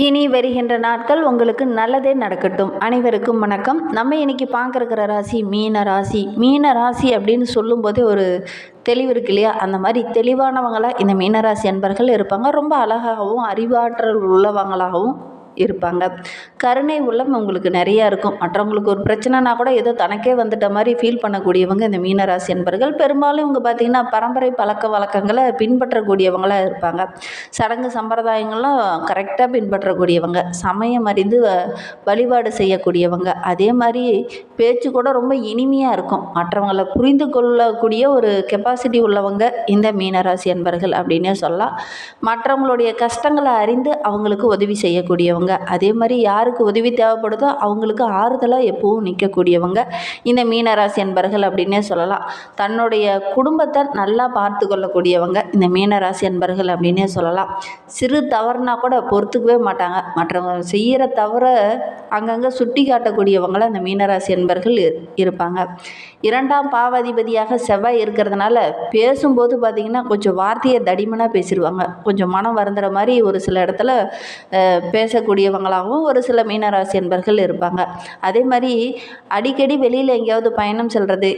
இனி வருகின்ற நாட்கள் உங்களுக்கு நல்லதே நடக்கட்டும். அனைவருக்கும் வணக்கம். நம்ம இன்னைக்கு பார்க்குற ராசி மீன ராசி. மீன ராசி அப்படின்னு சொல்லும்போதே ஒரு தெளிவு இருக்கு இல்லையா? அந்த மாதிரி தெளிவானவங்களாக இந்த மீனராசி அன்பர்கள் இருப்பாங்க. ரொம்ப அழகாகவும் அறிவாற்றல் உள்ளவங்களாகவும் இருப்பாங்க. கருணை உள்ளம் உங்களுக்கு நிறையா இருக்கும். மற்றவங்களுக்கு ஒரு பிரச்சனைனா கூட ஏதோ தனக்கே வந்துட்ட மாதிரி ஃபீல் பண்ணக்கூடியவங்க இந்த மீனராசி என்பர்கள். பெரும்பாலும் இவங்க பார்த்திங்கன்னா பரம்பரை பழக்க வழக்கங்களை பின்பற்றக்கூடியவங்களாக இருப்பாங்க. சடங்கு சம்பிரதாயங்களும் கரெக்டாக பின்பற்றக்கூடியவங்க. சமயம் அறிந்து வ- வழிபாடு செய்யக்கூடியவங்க. அதே மாதிரி பேச்சு கூட ரொம்ப இனிமையாக இருக்கும். மற்றவங்களை புரிந்து கொள்ளக்கூடிய ஒரு கெப்பாசிட்டி உள்ளவங்க இந்த மீனராசி என்பர்கள் அப்படின்னே சொல்லலாம். மற்றவங்களுடைய கஷ்டங்களை அறிந்து அவங்களுக்கு உதவி செய்யக்கூடியவங்க. அதே மாதிரி யாருக்கு உதவி தேவைப்படுதோ அவங்களுக்கு ஆறுதலாக எப்பவும் நிற்கக்கூடியவங்க இந்த மீனராசி என்பர்கள் அப்படின்னே சொல்லலாம். தன்னுடைய குடும்பத்தை நல்லா பார்த்து கொள்ளக்கூடியவங்க இந்த மீனராசி என்பர்கள் அப்படின்னே சொல்லலாம். சிறு தவறுனா கூட பொறுத்துக்கவே மாட்டாங்க. மற்றவங்க செய்கிற தவறை அங்கங்கே சுட்டி காட்டக்கூடியவங்கள அந்த மீனராசி என்பர்கள் இரு- இருப்பாங்க. இரண்டாம் பாவாதிபதியாக செவ்வாய் இருக்கிறதுனால பேசும்போது பார்த்திங்கன்னா கொஞ்சம் வார்த்தையை தடிமனாக பேசிடுவாங்க கொஞ்சம் மனம் வருந்துற மாதிரி ஒரு சில இடத்துல பேசக்கூடிய பேசக்கூடியவங்களாகவும் ஒரு சில மீனராசி அன்பர்கள் இருப்பாங்க. அதே மாதிரி அடிக்கடி வெளியில் எங்கேயாவது பயணம் செல்வது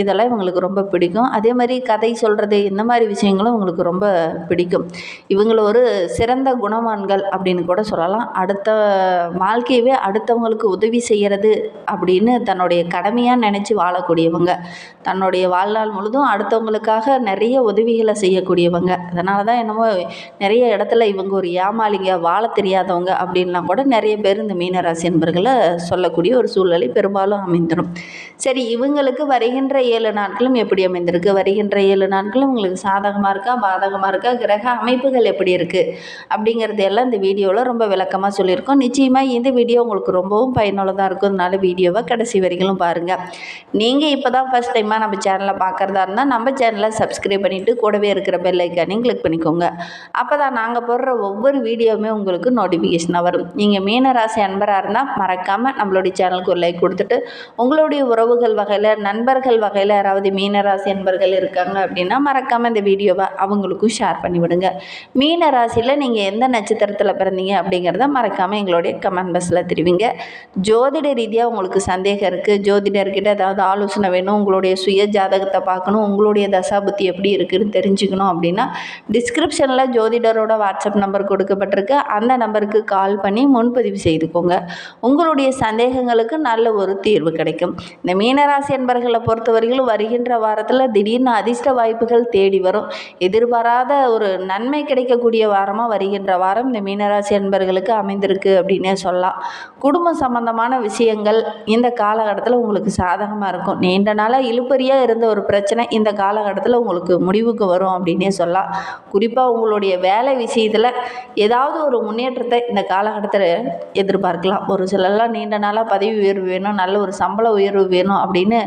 இதெல்லாம் இவங்களுக்கு ரொம்ப பிடிக்கும். அதே மாதிரி கதை சொல்கிறது இந்த மாதிரி விஷயங்களும் இவங்களுக்கு ரொம்ப பிடிக்கும். இவங்கள ஒரு சிறந்த குணவான்கள் அப்படின்னு கூட சொல்லலாம். அடுத்த வாழ்க்கையவே அடுத்தவங்களுக்கு உதவி செய்கிறது அப்படின்னு தன்னுடைய கடமையாக நினச்சி வாழக்கூடியவங்க. தன்னுடைய வாழ்நாள் முழுதும் அடுத்தவங்களுக்காக நிறைய உதவிகளை செய்யக்கூடியவங்க. அதனால தான் என்னமோ நிறைய இடத்துல இவங்க ஒரு ஏமாளிங்க வாழ தெரியாதவங்க அப்படின்லாம் கூட நிறைய பேர் இந்த மீனராசி என்பர்களை சொல்லக்கூடிய ஒரு சூழ்நிலை பெரும்பாலும் அமைந்துடும். சரி இவங்களுக்கு வருகின்ற ஏழு நாட்களும் எப்படி அமைந்திருக்கு? வருகின்ற ஏழு நாட்களும் உங்களுக்கு சாதகமாக இருக்கா? பாதகமாக இருக்கா? கிரக அமைப்புகள் எப்படி இருக்குது அப்படிங்கிறது எல்லாம் இந்த வீடியோவில் ரொம்ப விளக்கமாக சொல்லியிருக்கோம். நிச்சயமாக இந்த வீடியோ உங்களுக்கு ரொம்பவும் பயனுள்ளதாக இருக்கும் அதனால வீடியோவை கடைசி வரைக்கும் பாருங்கள் நீங்கள் இப்போ தான் ஃபஸ்ட் டைமாக நம்ம சேனலை பார்க்குறதா இருந்தால் நம்ம சேனலை சப்ஸ்கிரைப் பண்ணிவிட்டு கூடவே இருக்கிற பெல் ஐக்கானையும் கிளிக் பண்ணிக்கோங்க. அப்போ தான் நாங்கள் போடுற ஒவ்வொரு வீடியோவுமே உங்களுக்கு நோட்டிஃபிகேஷனாக வரும் நீங்கள் மீனராசி அன்பராக இருந்தால் மறக்காமல் நம்மளுடைய சேனலுக்கு ஒரு லைக் கொடுத்துட்டு உங்களுடைய உறவுகள் வகையில் நண்பர்கள் வகையில் யாராவது மீனராசி அன்பர்கள் இருக்காங்க அப்படின்னா மறக்காமல் இந்த வீடியோவை அவங்களுக்கும் ஷேர் பண்ணி விடுங்க நீங்கள் எந்த நட்சத்திரத்தில் பிறந்தீங்க அப்படிங்கிறத மறக்காமல் எங்களுடைய கமெண்ட் பஸ்ஸில் தெரிவிங்க. ஜோதிட ரீதியாக உங்களுக்கு சந்தேகம் இருக்குது ஜோதிடர்கிட்ட ஏதாவது ஆலோசனை வேணும் உங்களுடைய சுய ஜாதகத்தை பார்க்கணும் உங்களுடைய தசாபுத்தி எப்படி இருக்குதுன்னு தெரிஞ்சுக்கணும் அப்படின்னா டிஸ்கிரிப்ஷனில் ஜோதிடரோட வாட்ஸ்அப் நம்பர் கொடுக்கப்பட்டிருக்கு. அந்த நம்பருக்கு கால் பண்ணி முன்பதிவு செய்துக்கோங்க. உங்களுடைய சந்தேகங்களுக்கு நல்ல ஒரு தீர்வு கிடைக்கும். இந்த மீனராசி என்பர்களை பொறுத்தவரையிலும் வருகின்ற வாரத்தில் திடீர்னு அதிர்ஷ்ட வாய்ப்புகள் தேடி வரும். எதிர்பாராத ஒரு நன்மை கிடைக்கக்கூடிய வாரமாக வருகின்ற வாரம் இந்த மீனராசி என்பர்களுக்கு அமைந்திருக்கு அப்படின்னே சொல்லலாம். குடும்பம் சம்பந்தமான விஷயங்கள் இந்த காலகட்டத்தில் உங்களுக்கு சாதகமாக இருக்கும். நீண்ட நாளாக இழுப்பறியாக இருந்த ஒரு பிரச்சனை இந்த காலகட்டத்தில் உங்களுக்கு முடிவுக்கு வரும் அப்படின்னே சொல்லலாம். குறிப்பாக உங்களுடைய வேலை விஷயத்தில் ஏதாவது ஒரு முன்னேற்றத்தை இந்த காலகட்டத்தில் எதிர்பார்க்கலாம். ஒரு சிலர்லாம் நீண்ட நாளாக பதவி உயர்வு வேணும் நல்ல ஒரு சம்பள உயர்வு வேணும் அப்படின்னு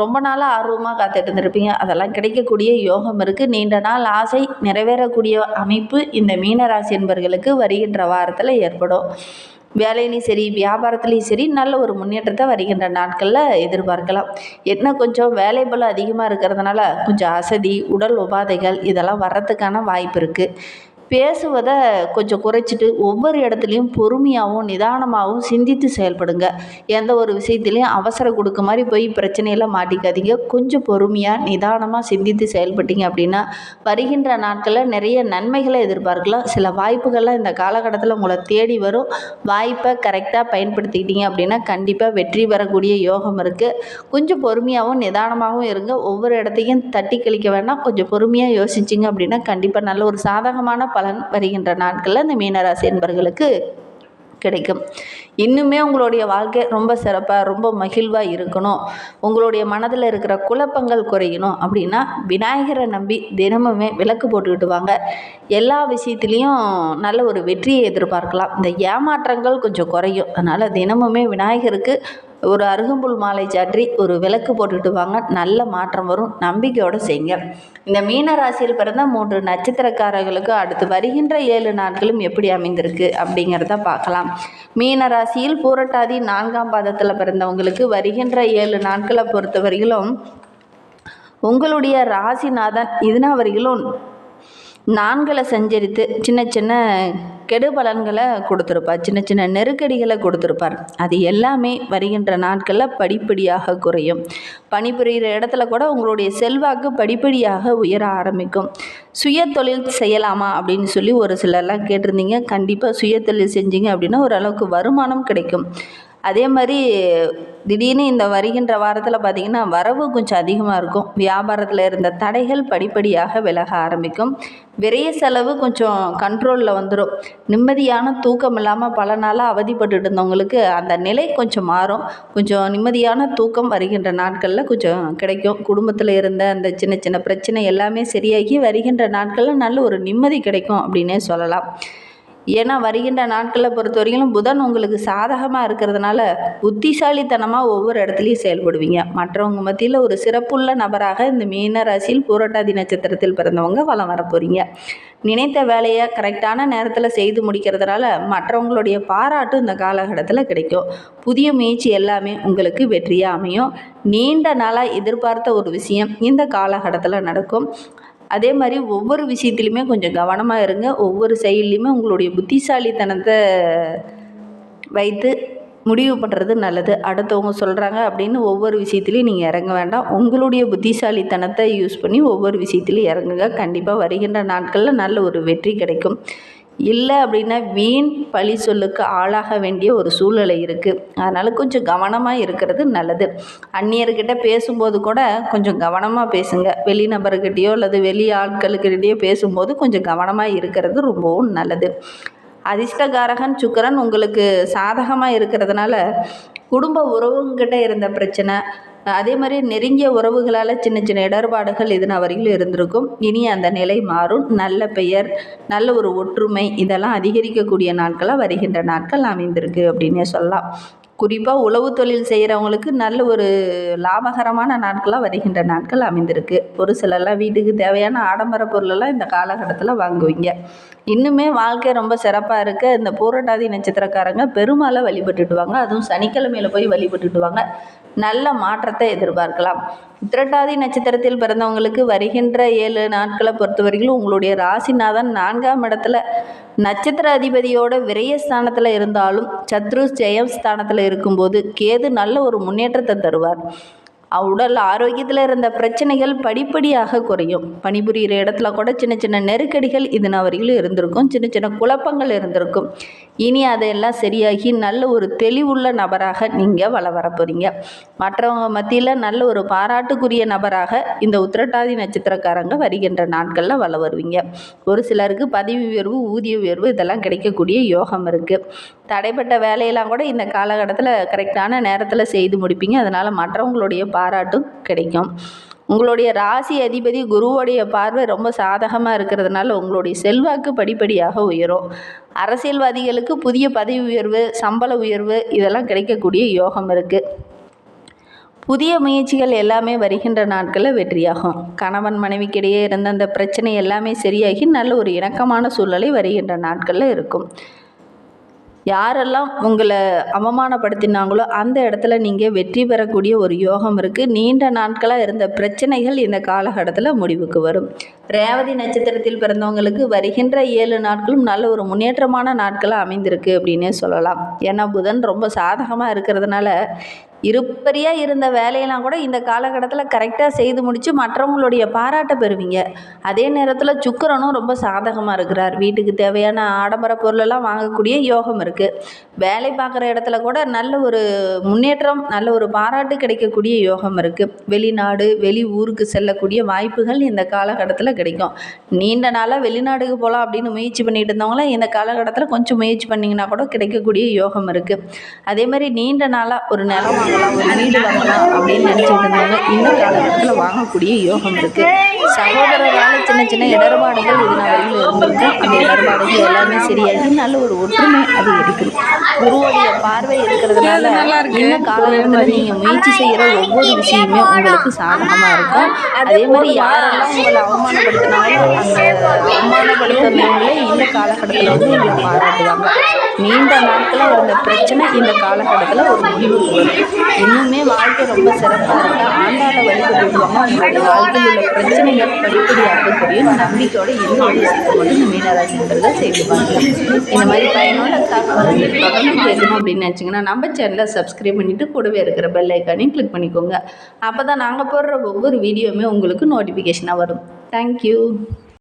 ரொம்ப நாளாக ஆர்வமாக காத்துட்டு இருந்திருப்பீங்க. அதெல்லாம் கிடைக்கக்கூடிய யோகம் இருக்குது நீண்ட நாள் ஆசை நிறைவேறக்கூடிய அமைப்பு இந்த மீனராசி என்பர்களுக்கு வருகின்ற வாரத்தில் ஏற்படும். வேலையிலையும் சரி வியாபாரத்துலேயும் சரி நல்ல ஒரு முன்னேற்றத்தை வருகின்ற நாட்களில் எதிர்பார்க்கலாம். என்ன கொஞ்சம் வேலை பலம் அதிகமாக இருக்கிறதுனால கொஞ்சம் அசதி உடல் உபாதைகள் இதெல்லாம் வர்றதுக்கான வாய்ப்பு இருக்குது பேசுவதை கொஞ்சம் குறைச்சிட்டு ஒவ்வொரு இடத்துலையும் பொறுமையாகவும் நிதானமாகவும் சிந்தித்து செயல்படுங்க. எந்த ஒரு விஷயத்துலையும் அவசரம் கொடுக்க மாதிரி போய் பிரச்சனையெல்லாம் மாட்டிக்காதீங்க. கொஞ்சம் பொறுமையாக நிதானமாக சிந்தித்து செயல்பட்டீங்க அப்படின்னா வருகின்ற நாட்களில் நிறைய நன்மைகளை எதிர்பார்க்கலாம். சில வாய்ப்புகள்லாம் இந்த காலகட்டத்தில் உங்களை தேடி வரும். வாய்ப்பை கரெக்டாக பயன்படுத்திக்கிட்டீங்க அப்படின்னா கண்டிப்பாக வெற்றி பெறக்கூடிய யோகம் இருக்குது கொஞ்சம் பொறுமையாகவும் நிதானமாகவும் இருங்க. ஒவ்வொரு இடத்தையும் தட்டி கழிக்க வேண்டாம் கொஞ்சம் பொறுமையாக யோசிச்சிங்க அப்படின்னா கண்டிப்பாக நல்ல ஒரு சாதகமான பலன் வருகின்ற நாட்களில் இந்த மீனராசி என்பர்களுக்கு கிடைக்கும். இன்னுமே உங்களுடைய வாழ்க்கை ரொம்ப சிறப்பாக ரொம்ப மகிழ்வாக இருக்கணும். உங்களுடைய மனதில் இருக்கிற குழப்பங்கள் குறையணும். அப்படின்னா விநாயகரை நம்பி தினமுமே விளக்கு போட்டுக்கிட்டு வாங்க. எல்லா விஷயத்துலேயும் நல்ல ஒரு வெற்றியை எதிர்பார்க்கலாம். இந்த ஏமாற்றங்கள் கொஞ்சம் குறையும். அதனால் தினமுமே விநாயகருக்கு ஒரு அருகம்புல் மாலை சாற்றி ஒரு விளக்கு போட்டுட்டு வாங்க. நல்ல மாற்றம் வரும். நம்பிக்கையோடு செய்யுங்க. இந்த மீன ராசியில் பிறந்த மூன்று நட்சத்திரக்காரர்களுக்கு அடுத்து வருகின்ற ஏழு நாட்களும் எப்படி அமைந்திருக்கு அப்படிங்கிறத பார்க்கலாம். மீன ராசியில் பூரட்டாதி நான்காம் பாதத்தில் பிறந்தவங்களுக்கு வருகின்ற ஏழு நாட்களை பொறுத்தவரையிலும் உங்களுடைய ராசிநாதன் இதுனா வரையிலும் நான்களை சஞ்சரித்து சின்ன சின்ன கெடுபலன்களை கொடுத்துருப்பார். சின்ன சின்ன நெருக்கடிகளை கொடுத்துருப்பார். அது எல்லாமே வருகின்ற நாட்களில் படிப்படியாக குறையும். பணிபுரிகிற இடத்துல கூட உங்களுடைய செல்வாக்கு படிப்படியாக உயர ஆரம்பிக்கும். சுய தொழில் செய்யலாமா அப்படின்னு சொல்லி ஒரு சிலர்லாம் கேட்டிருந்தீங்க. கண்டிப்பாக சுய தொழில் செஞ்சீங்க அப்படின்னா ஓரளவுக்கு வருமானம் கிடைக்கும். அதே மாதிரி திடீர்னு இந்த வருகின்ற வாரத்தில் பார்த்திங்கன்னா வரவு கொஞ்சம் அதிகமாக இருக்கும். வியாபாரத்தில் இருந்த தடைகள் படிப்படியாக விலக ஆரம்பிக்கும். விரைய செலவு கொஞ்சம் கண்ட்ரோலில் வந்துடும் நிம்மதியான தூக்கம் இல்லாமல் பல நாளாக அவதிப்பட்டுட்டு இருந்தவங்களுக்கு அந்த நிலை கொஞ்சம் மாறும். கொஞ்சம் நிம்மதியான தூக்கம் வருகின்ற நாட்களில் கொஞ்சம் கிடைக்கும். குடும்பத்தில் இருந்த அந்த சின்ன சின்ன பிரச்சனை எல்லாமே சரியாகி வருகின்ற நாட்களில் நல்ல ஒரு நிம்மதி கிடைக்கும் அப்படின்னே சொல்லலாம். ஏன்னா வருகின்ற நாட்களை பொறுத்த வரையிலும் புதன் உங்களுக்கு சாதகமாக இருக்கிறதுனால புத்திசாலித்தனமாக ஒவ்வொரு இடத்துலையும் செயல்படுவீங்க. மற்றவங்க மத்தியில் ஒரு சிறப்புள்ள நபராக இந்த மீன ராசியில் பூரட்டாதி நட்சத்திரத்தில் பிறந்தவங்க வளம் வரப்போகிறீங்க நினைத்த வேலையை கரெக்டான நேரத்தில் செய்து முடிக்கிறதுனால மற்றவங்களுடைய பாராட்டு இந்த காலகட்டத்தில் கிடைக்கும். புதிய முயற்சி எல்லாமே உங்களுக்கு வெற்றியாக அமையும். நீண்ட நாளாக எதிர்பார்த்த ஒரு விஷயம் இந்த காலகட்டத்தில் நடக்கும். அதே மாதிரி ஒவ்வொரு விஷயத்துலையுமே கொஞ்சம் கவனமாக இருங்க. ஒவ்வொரு செயல்லையுமே உங்களுடைய புத்திசாலித்தனத்தை வைத்து முடிவு பண்ணுறது நல்லது. அடுத்தவங்க சொல்கிறாங்க அப்படின்னு ஒவ்வொரு விஷயத்துலையும் நீங்கள் இறங்க வேண்டாம். உங்களுடைய புத்திசாலித்தனத்தை யூஸ் பண்ணி ஒவ்வொரு விஷயத்துலையும் இறங்குங்க. கண்டிப்பாக வருகின்ற நாட்களில் நல்ல ஒரு வெற்றி கிடைக்கும். இல்லை அப்படின்னா வீண் பழி சொல்லுக்கு ஆளாக வேண்டிய ஒரு சூழ்நிலை இருக்குது அதனால் கொஞ்சம் கவனமாக இருக்கிறது நல்லது. அந்நியர்கிட்ட பேசும்போது கூட கொஞ்சம் கவனமாக பேசுங்க. வெளி நபர்கிட்டயோ அல்லது வெளி ஆட்களுக்கிட்டேயோ பேசும்போது கொஞ்சம் கவனமாக இருக்கிறது ரொம்பவும் நல்லது. அதிர்ஷ்டகாரகன் சுக்கரன் உங்களுக்கு சாதகமாக இருக்கிறதுனால குடும்ப உறவுங்கிட்ட இருந்த பிரச்சனை அதே மாதிரி நெருங்கிய உறவுகளால் சின்ன சின்ன இடர்பாடுகள் இது வரையிலும் இருந்திருக்கும். இனி அந்த நிலை மாறும். நல்ல பெயர் நல்ல ஒரு ஒற்றுமை இதெல்லாம் அதிகரிக்கக்கூடிய நாட்களாக வருகின்ற நாட்கள் அமைந்திருக்கு அப்படின்னே சொல்லலாம். குறிப்பாக உழவு தொழில் செய்கிறவங்களுக்கு நல்ல ஒரு லாபகரமான நாட்களாக வருகின்ற நாட்கள் அமைந்திருக்கு. ஒரு சிலர்லாம் வீட்டுக்கு தேவையான ஆடம்பர பொருளெல்லாம் இந்த காலகட்டத்தில் வாங்குவீங்க. இன்னுமே வாழ்க்கை ரொம்ப சிறப்பாக இருக்க. இந்த பூரட்டாதி நட்சத்திரக்காரங்க பெருமாளை வழிபட்டுடுவாங்க அதுவும் சனிக்கிழமையில் போய் வழிபட்டுடுவாங்க நல்ல மாற்றத்தை எதிர்பார்க்கலாம். உத்திரட்டாதி நட்சத்திரத்தில் பிறந்தவங்களுக்கு வருகின்ற ஏழு நாட்களை பொறுத்தவரையிலும் உங்களுடைய ராசிநாதன் நான்காம் இடத்துல நட்சத்திர அதிபதியோட விரயஸ்தானத்தில் இருந்தாலும் சத்ரு ஜெயம் ஸ்தானத்தில் இருக்கும்போது கேது நல்ல ஒரு முன்னேற்றத்தை தருவார். உடல் ஆரோக்கியத்தில் இருந்த பிரச்சனைகள் படிப்படியாக குறையும். பணிபுரிகிற இடத்துல கூட சின்ன சின்ன நெருக்கடிகள் இது வரையிலும் இருந்திருக்கும். சின்ன சின்ன குழப்பங்கள் இருந்திருக்கும். இனி அதையெல்லாம் சரியாகி நல்ல ஒரு தெளிவுள்ள நபராக நீங்கள் வள வர போகிறீங்க மற்றவங்க மத்தியில் நல்ல ஒரு பாராட்டுக்குரிய நபராக இந்த உத்திரட்டாதி நட்சத்திரக்காரங்க வருகின்ற நாட்களில் வள வருவீங்க. ஒரு சிலருக்கு பதவி உயர்வு ஊதிய உயர்வு இதெல்லாம் கிடைக்கக்கூடிய யோகம் இருக்குது தடைப்பட்ட வேலையெல்லாம் கூட இந்த காலகட்டத்தில் கரெக்டான நேரத்தில் செய்து முடிப்பீங்க. அதனால் மற்றவங்களுடைய பாராட்டும் கிடைக்கும். உங்களுடைய ராசி அதிபதி குருவோடைய பார்வை ரொம்ப சாதகமாக இருக்கிறதுனால உங்களுடைய செல்வாக்கு படிப்படியாக உயரும். அரசியல்வாதிகளுக்கு புதிய பதவி உயர்வு சம்பள உயர்வு இதெல்லாம் கிடைக்கக்கூடிய யோகம் இருக்குது புதிய முயற்சிகள் எல்லாமே வருகின்ற நாட்களில் வெற்றியாகும். கணவன் மனைவிக்கிடையே இருந்த அந்த பிரச்சனை எல்லாமே சரியாகி நல்ல ஒரு இணக்கமான சூழ்நிலை வருகின்ற நாட்களில் இருக்கும். யாரெல்லாம் உங்களை அவமானப்படுத்தினாங்களோ அந்த இடத்துல நீங்கள் வெற்றி பெறக்கூடிய ஒரு யோகம் இருக்குது நீண்ட நாட்களாக இருந்த பிரச்சனைகள் இந்த காலகட்டத்தில் முடிவுக்கு வரும். ரேவதி நட்சத்திரத்தில் பிறந்தவங்களுக்கு வருகின்ற ஏழு நாட்களும் நல்ல ஒரு முன்னேற்றமான நாட்களாக அமைந்திருக்கு அப்படின்னே சொல்லலாம். ஏன்னா புதன் ரொம்ப சாதகமாக இருக்கிறதுனால இருப்பறியாக இருந்த வேலையெல்லாம் கூட இந்த காலகட்டத்தில் கரெக்டாக செய்து முடித்து மற்றவங்களுடைய பாராட்டை பெறுவீங்க. அதே நேரத்தில் சுக்கரனும் ரொம்ப சாதகமாக இருக்கிறார். வீட்டுக்கு தேவையான ஆடம்பர பொருளெல்லாம் வாங்கக்கூடிய யோகம் இருக்குது வேலை பார்க்குற இடத்துல கூட நல்ல ஒரு முன்னேற்றம் நல்ல ஒரு பாராட்டு கிடைக்கக்கூடிய யோகம் இருக்குது வெளிநாடு வெளி ஊருக்கு செல்லக்கூடிய வாய்ப்புகள் இந்த காலகட்டத்தில் கிடைக்கும். நீண்ட நாளாக வெளிநாடுக்கு போகலாம் அப்படின்னு முயற்சி பண்ணிட்டு இருந்தவங்களாம் இந்த காலகட்டத்தில் கொஞ்சம் முயற்சி பண்ணிங்கன்னா கூட கிடைக்கக்கூடிய யோகம் இருக்குது அதே மாதிரி நீண்ட நாளாக ஒரு நிலம் வாங்கலாம் ஒரு வீடு வாங்கலாம் அப்படின்னு நினச்சிட்டு இருந்தாங்க. இந்த காலகட்டத்தில் வாங்கக்கூடிய யோகம் இருக்குது சகோதரரால் சின்ன சின்ன இடர்பாடுகள் இது வரையில் இருந்திருக்கு. அந்த இடர்பாடுகள் எல்லாமே சரியாகி நல்ல ஒரு ஒற்றுமை அது இருக்குது. குருவுடைய பார்வை இருக்கிறதுனால இந்த காலகட்டத்தில் நீங்கள் முயற்சி செய்கிற ஒவ்வொரு விஷயமே உங்களுக்கு சாதகமாக இருக்கும். அதே மாதிரி யாரெல்லாம் உங்களை அவமானப்படுத்தினாலும் அந்த அவமானப்படுத்தினவங்களே இந்த காலகட்டத்தில் வந்து உங்களை பாராட்டுவாங்க. நீண்ட நாட்களாக இருந்த பிரச்சனை இந்த காலகட்டத்தில் ஒரு முடிவு. இன்னுமே வாழ்க்கை ரொம்ப சிறப்பாக இருக்கா? ஆண்டாள வழிபடுவாங்க உங்களுடைய வாழ்க்கையில் உள்ள பிரச்சனைகள் படிப்படியாக குறையும் நம்பிக்கையோடு எந்த ஒரு விஷயத்தை மட்டும் இந்த மீனராசிங்கிறத செய்து பார்க்கலாம் இந்த மாதிரி பயனுள்ள தகவல்கள் தொடர்ந்து கேட்கணும் அப்படின்னு நினச்சிங்கன்னா நம்ம சேனலை சப்ஸ்கிரைப் பண்ணிவிட்டு கூடவே இருக்கிற பெல் ஐக்கானையும் கிளிக் பண்ணிக்கோங்க. அப்போ தான் நாங்கள் போடுற ஒவ்வொரு வீடியோவுமே உங்களுக்கு நோட்டிஃபிகேஷனாக வரும். தேங்க்யூ